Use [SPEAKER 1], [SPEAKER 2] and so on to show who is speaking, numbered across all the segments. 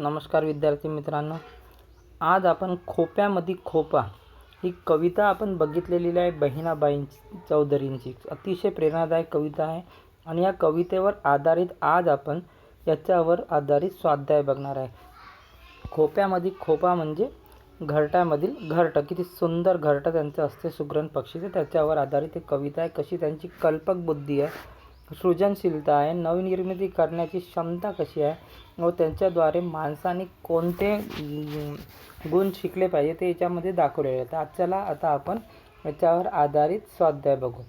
[SPEAKER 1] नमस्कार विद्यार्थी मित्रांनो. आज आपण खोप्यामध्ये खोपा ही कविता आपण बघितलेली आहे बहिणाबाई चौधरींची. अतिशय प्रेरणादायक कविता आहे आणि या कवितेवर आधारित आज आपण याच्यावर आधारित स्वाध्याय बघणार आहे. खोप्यामध्ये खोपा म्हणजे घरट्यामधील घरटं. किती सुंदर घरटं त्यांचं असते सुग्रण पक्षीचं त्याच्यावर आधारित एक कविता आहे. कशी त्यांची कल्पक बुद्धी आहे. सृजनशीलता आहे नवनिर्मिती करण्याची क्षमता कशी आहे व त्यांच्याद्वारे माणसाने कोणते गुण शिकले पाहिजे ते याच्यामध्ये दाखवलेले आहे. आज चला आता आपण याच्यावर आधारित स्वाध्याय बघू.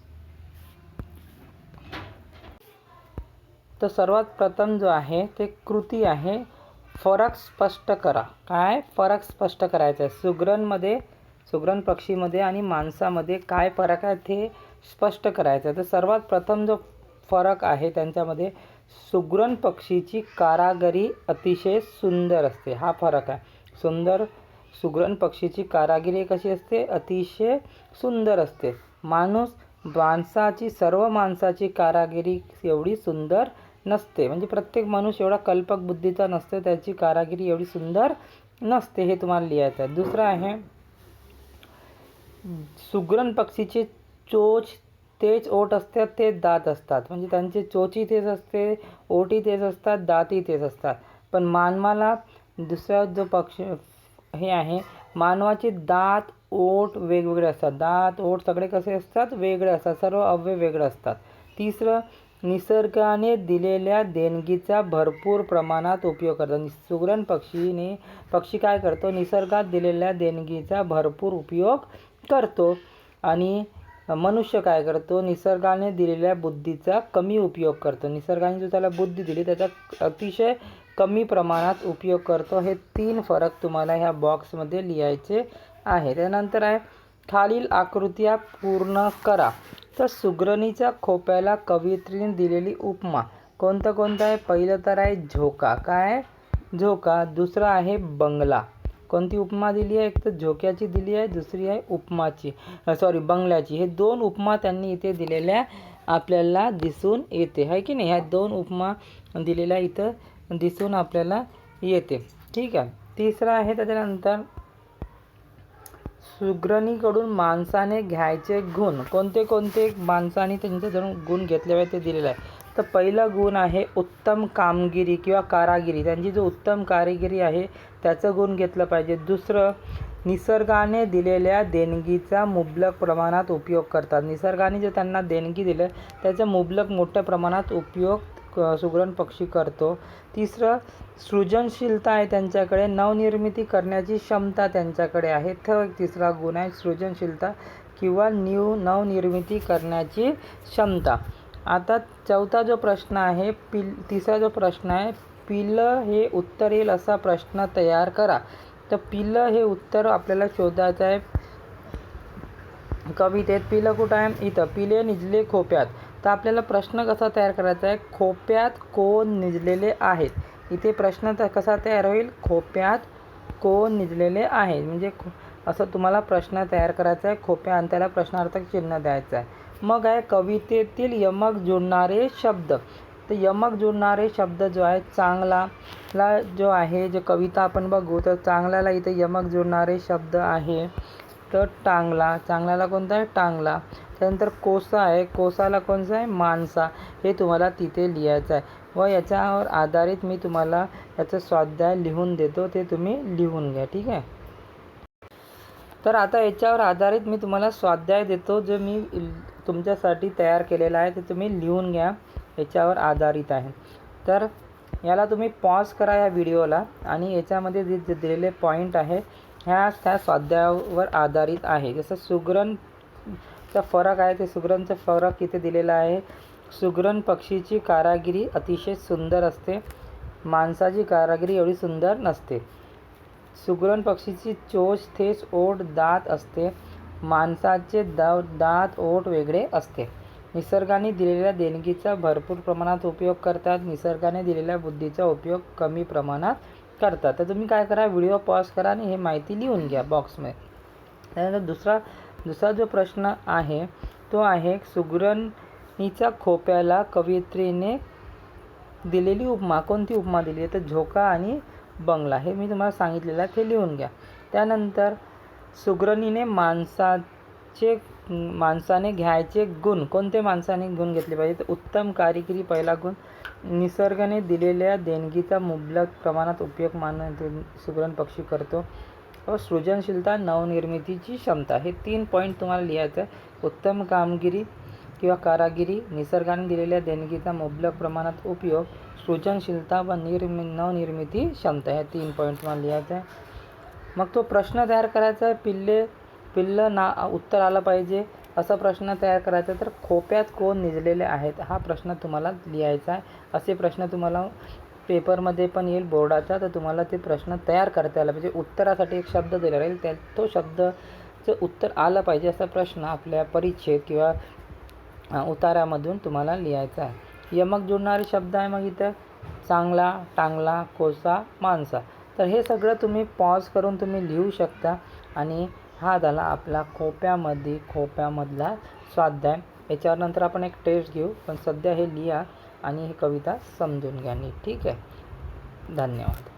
[SPEAKER 1] तर सर्वात प्रथम जो आहे ते कृती आहे. फरक स्पष्ट करा. काय फरक स्पष्ट करायचा आहे? सुग्रणमध्ये सुग्रण पक्षीमध्ये आणि माणसामध्ये काय फरक आहे ते स्पष्ट करायचं आहे. तर सर्वात प्रथम जो फरक आहे. त्यांच्यामध्ये सुग्रण पक्षीची कारागिरी अतिशय सुंदर असते. हा फरक आहे. सुंदर सुग्रण पक्षीची कारागिरी कशी असते? अतिशय सुंदर असते. माणूस माणसाची सर्व माणसाची कारागिरी एवढी सुंदर नसते. म्हणजे प्रत्येक माणूस एवढा कल्पक बुद्धीचा नसते त्याची कारागिरी एवढी सुंदर नसते हे तुम्हाला लिहायचं आहे. दुसरं आहे सुग्रण पक्षीचे चोच तेच ओठ असतात ते दात असतात. म्हणजे त्यांची चोची तेच असते ओटी तेच असतात दाती तेच असतात. पण मानवाला दुसरा जो पक्ष हे आहे मानवाचे दात ओठ वेगवेगळे असतात. दात ओठ सगळे कसे असतात? वेगळे असतात. सर्व अवयव वेगळे असतात. तिसरं निसर्गाने दिलेल्या देणगीचा भरपूर प्रमाणात उपयोग करतात. सुग्रण पक्षीने पक्षी काय करतो? निसर्गात दिलेल्या देणगीचा भरपूर उपयोग करतो. आणि मनुष्य काय करतो? निसर्गाने दिलेल्या बुद्धीचा कमी उपयोग करतो. निसर्गाने जो त्याला बुद्धी दिली त्याचा अतिशय कमी प्रमाणात उपयोग करतो. हे तीन फरक तुम्हाला ह्या बॉक्समध्ये लिहायचे आहे त्यानंतर आहे खालील आकृत्या पूर्ण करा. तर सुग्रणीच्या खोप्याला कवयित्रीने दिलेली उपमा. कोणतं कोणतं आहे? पहिलं तर आहे झोका. काय? झोका. दुसरं आहे बंगला. कोणती उपमा दिली आहे? एक तर झोक्याची दिली आहे दुसरी आहे उपमाची. सॉरी बंगल्याची. हे दोन उपमा त्यांनी इथे दिलेल्या आपल्याला दिसून येते. आहे की नाही? ह्या दोन उपमा दिलेल्या इथं दिसून आपल्याला येते. ठीक आहे. तिसरं आहे त्याच्यानंतर सुग्रणीकडून माणसाने घ्यायचे गुण. कोणते कोणते माणसाने त्यांचे जणू गुण घेतले ते दिलेलं आहे? तर पहिला गुण आहे उत्तम कामगिरी किंवा कारागिरी. त्यांची जो उत्तम कारागिरी आहे त्याचं गुण घेतलं पाहिजे. दुसरं निसर्गाने दिलेल्या देणगीचा मुबलक प्रमाणात उपयोग करतात. निसर्गाने जे त्यांना देणगी दिलं त्याचा मुबलक मोठ्या प्रमाणात उपयोग क- सुग्रण पक्षी करतो. तिसरं सृजनशीलता आहे त्यांच्याकडे. नवनिर्मिती करण्याची क्षमता त्यांच्याकडे आहे. तो एक तिसरा गुण आहे सृजनशीलता किंवा न्यू नवनिर्मिती करण्याची क्षमता. आता चौथा जो प्रश्न आहे पिल तिसरा जो प्रश्न आहे पिलं हे उत्तर येईल असा प्रश्न तयार करा. तर पिलं हे उत्तर आपल्याला शोधायचं आहे. कवितेत पिलं कुठं आहे? इथं. पिले निजले खोप्यात. तर आपल्याला प्रश्न कसा तयार करायचा आहे? खोप्यात कोण निजलेले आहेत? इथे प्रश्न तर कसा तयार होईल? खोप्यात कोण निजलेले आहेत? म्हणजे खो- असं तुम्हाला प्रश्न तयार करायचा आहे. खोप्या आणि त्याला प्रश्नार्थक चिन्ह द्यायचं आहे. मग आहे कवितेतील यमक जोडणारे शब्द. तर यमक जोडणारे शब्द जो आहे चांगला ला जो आहे जे कविता आपण बघू तर चांगल्याला इथे यमक जोडणारे शब्द आहे. तर टांगला चांगल्याला कोणता आहे? टांगला. त्यानंतर कोसा आहे कोसाला कोणता आहे? माणसा. हे तुम्हाला तिथे लिहायचं आहे. व याच्यावर आधारित मी तुम्हाला याचं स्वाध्याय लिहून देतो ते तुम्ही लिहून घ्या ठीक आहे? तर आता याच्यावर आधारित मी तुम्हाला स्वाध्याय देतो जो मी तुमच्यासाठी तयार केलेला आहे ते तुम्ही लिहून घ्या याच्यावर आधारित आहे. तर याला तुम्ही पॉज करा या व्हिडिओला आणि याच्यामध्ये जे जे दिलेले पॉईंट आहे ह्या त्या स्वाध्यायावर आधारित आहे. जसं सुग्रणचा फरक आहे ते सुग्रणचा फरक इथे दिलेला आहे. सुग्रण पक्षीची कारागिरी अतिशय सुंदर असते. माणसाची कारागिरी एवढी सुंदर नसते. सुगरण पक्षीची चोच थेच ओठ दात असते. माणसाचे दाव दात ओठ वेगळे असते. निसर्गाने दिलेल्या देणगीचा भरपूर प्रमाणात उपयोग करतात. निसर्गाने दिलेल्या बुद्धीचा उपयोग कमी प्रमाणात करतात. तर तुम्ही काय करा व्हिडिओ पॉज करा आणि हे माहिती लिहून घ्या बॉक्समध्ये. त्यानंतर दुसरा दुसरा जो प्रश्न आहे तो आहे सुग्रणीच्या खोप्याला कवयित्रीने दिलेली उपमा. कोणती उपमा दिली आहे? तर झोका आणि बंगला हे मी तुम्हाला सांगितलेलं आहे ते लिहून घ्या. त्यानंतर सुग्रणीने माणसाचे माणसाने घ्यायचे गुण. कोणते माणसाने गुण घेतले पाहिजे तर उत्तम कारिगिरी पहिला गुण. निसर्गाने दिलेल्या देणगीचा मुबलक प्रमाणात उपयोग मान सुग्रण पक्षी करतो. व सृजनशीलता नवनिर्मितीची क्षमता. हे तीन पॉईंट तुम्हाला लिहायचं आहे. उत्तम कामगिरी किंवा कारागिरी निसर्गाने दिलेल्या देणगीचा मुबलक प्रमाणात उपयोग. सृजनशीलता व निर्मि नवनिर्मिती क्षमता हे तीन पॉईंट मला लिहायचं आहे. मग तो प्रश्न तयार करायचा आहे. पिल्ले पिल्लं ना उत्तर आलं पाहिजे. असा प्रश्न तयार करायचा तर खोप्यात कोण निजलेले आहेत? हा प्रश्न तुम्हाला लिहायचा आहे. असे प्रश्न तुम्हाला पेपरमध्ये पण येईल बोर्डाचा. तर तुम्हाला ते प्रश्न तयार करता आला पाहिजे. उत्तरासाठी एक शब्द दिला राहील. त्या तो शब्दचं उत्तर आलं पाहिजे असा प्रश्न आपल्या परीक्षेत किंवा उतारामधून तुम्हाला लिहायचा आहे. यमक जुळणारे शब्द आहे मग इथं. चांगला टांगला कोसा माणसा. तर हे सगळं तुम्ही पॉज करून तुम्ही लिहू शकता. आणि हा झाला आपला खोप्यामध्ये खोप्यामधला स्वाध्याय. याच्यावर नंतर आपण एक टेस्ट घेऊ. पण सध्या हे लिहा आणि ही कविता समजून घ्या नीट. ठीक आहे? धन्यवाद.